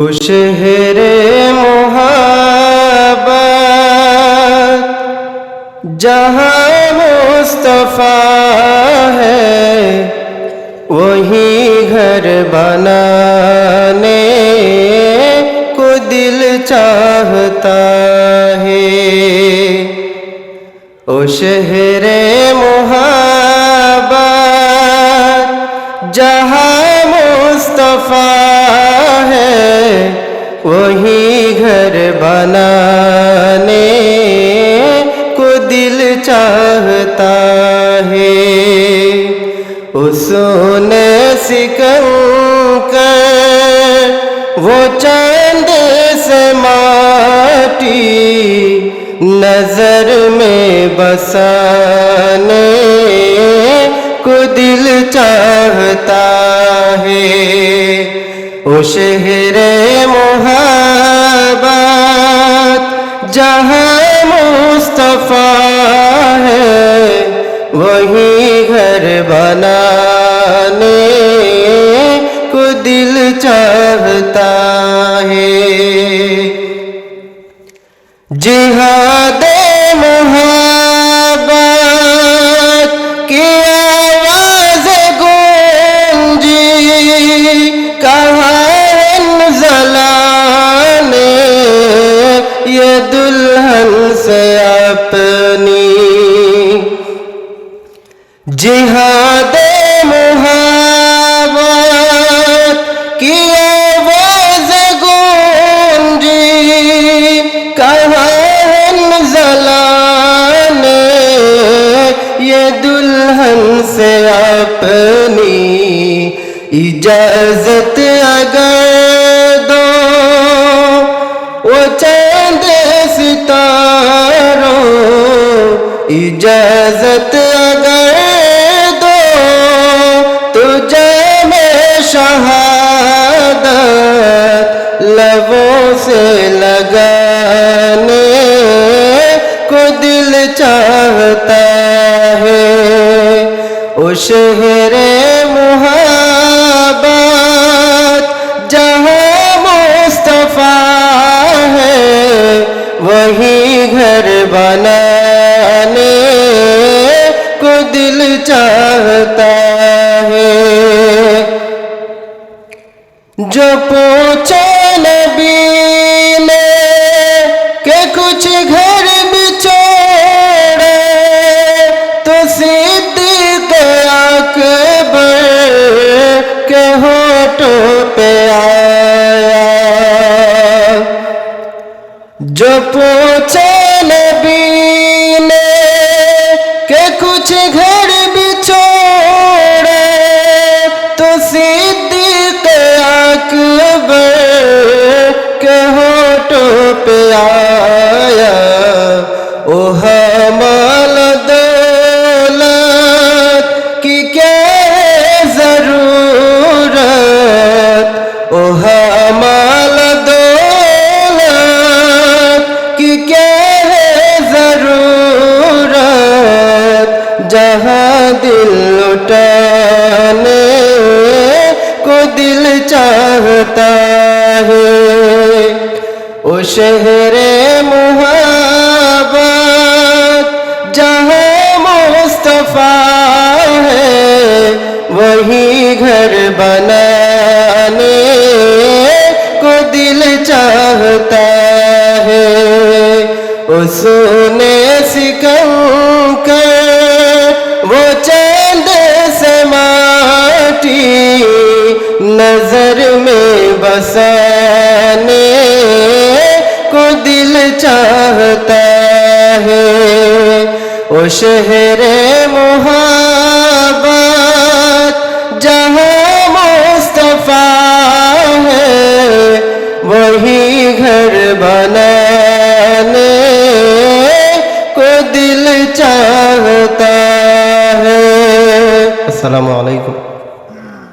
شہر محبت، جہاں مصطفیٰ ہے، وہی گھر بنانے کو دل چاہتا ہے۔ او شہر محبت جہاں مصطفیٰ ہے، وہی گھر بنانے کو دل چاہتا ہے۔ اس نے سکن کر، وہ چاند سے ماٹی نظر میں بسانے شہر محبت جہاں مصطفیٰ ہے وہی گھر بنانے کو دل چاہتا ہے۔ جہاد جہاد محبت کی آواز گونجی، کہاں زلانے یہ دلہن سے اپنی اجازت اگر دو۔ وہ چاند ستاروں اجازت چاہتا ہے۔ او شہر محبت جہاں مصطفیٰ ہے، وہی گھر بنانے کو دل چاہتا ہے۔ جو پوچھا نبی جہاں دل لٹانے کو دل چاہتا ہے، او شہر محبت جہاں مصطفیٰ ہے، وہی گھر بنانے کو دل چاہتا ہے۔ اس نے سکن میں بسانے کو دل چاہتا ہے او شہر محبت جہاں مصطفیٰ ہے وہی گھر بنانے کو دل چاہتا ہے السلام علیکم